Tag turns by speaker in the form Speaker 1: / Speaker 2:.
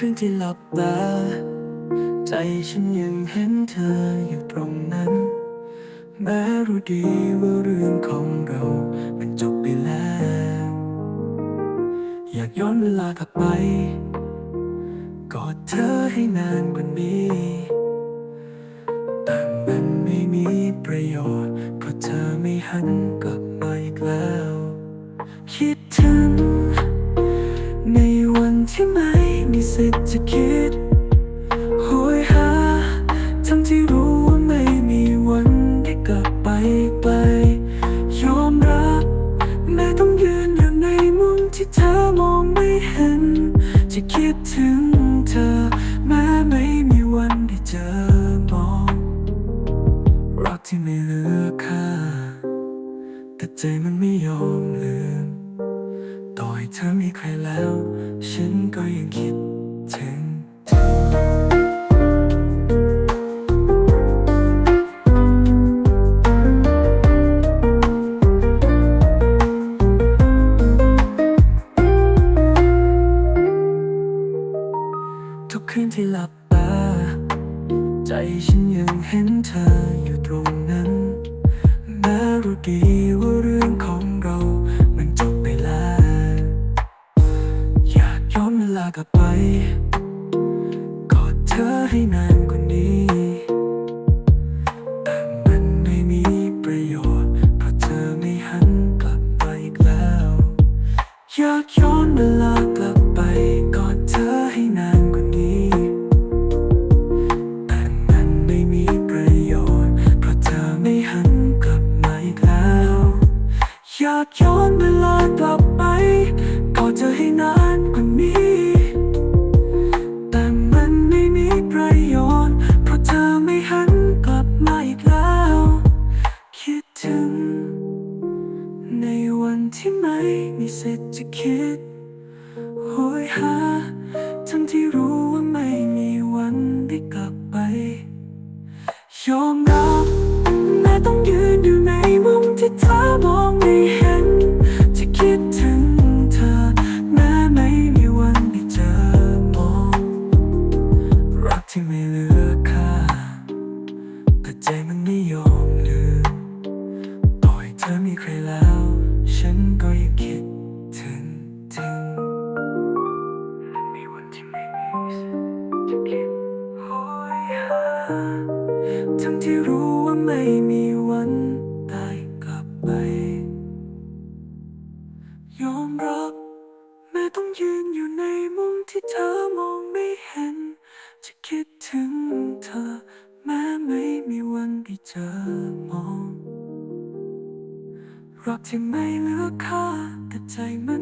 Speaker 1: คืนที่หลับตา ใจฉันยังเห็นเธออยู่ตรงนั้น แม้รู้ดีว่าเรื่องของเรามันจบไปแล้ว อยากย้อนเวลากลับไป กอดเธอให้นานกว่านี้ แต่มันไม่มีประโยชน์ เพราะเธอไม่หันกลับมาอีกแล้ว คิดถึง ในวันที่ไม่ มีสิทธิ์จะคิดโหยหา ทั้งที่รู้ว่าไม่มีวันได้กลับไปไกลยอมรับแม้ต้องยืนอยู่ในมุมที่เธอมองไม่เห็น จะคิดถึงเธอ แม้ไม่มีวันได้เจอมอง รักที่ไม่เหลือค่า แต่ใจมันไม่ยอมลืม เธอมีใครแล้ว ฉันก็ยังคิดถึงเธอทุกคืนที่หลับตา ใจฉันยังเห็นเธออยู่ตรงนั้นแม้รู้ดีว่าเรื่องากไป กอดเธอให้นานกว่านี้ ที่ไม่มีสิทธิ์จะคิด โหยหา ทั้งที่รู้ว่าไม่มีวันได้กลับไป ยอมรับแม้ต้องยืนอยู่ในมุมที่เธอมองไม่เห็น ที่รู้ว่าไม่มีวันได้กลับไป ยอมรับแม้ต้องยืนอยู่ในมุมที่เธอมองไม่เห็น จะคิดถึงเธอ แม้ไม่มีวันได้เจอมอง รักที่ไม่เหลือค่าแต่ใจมันไม่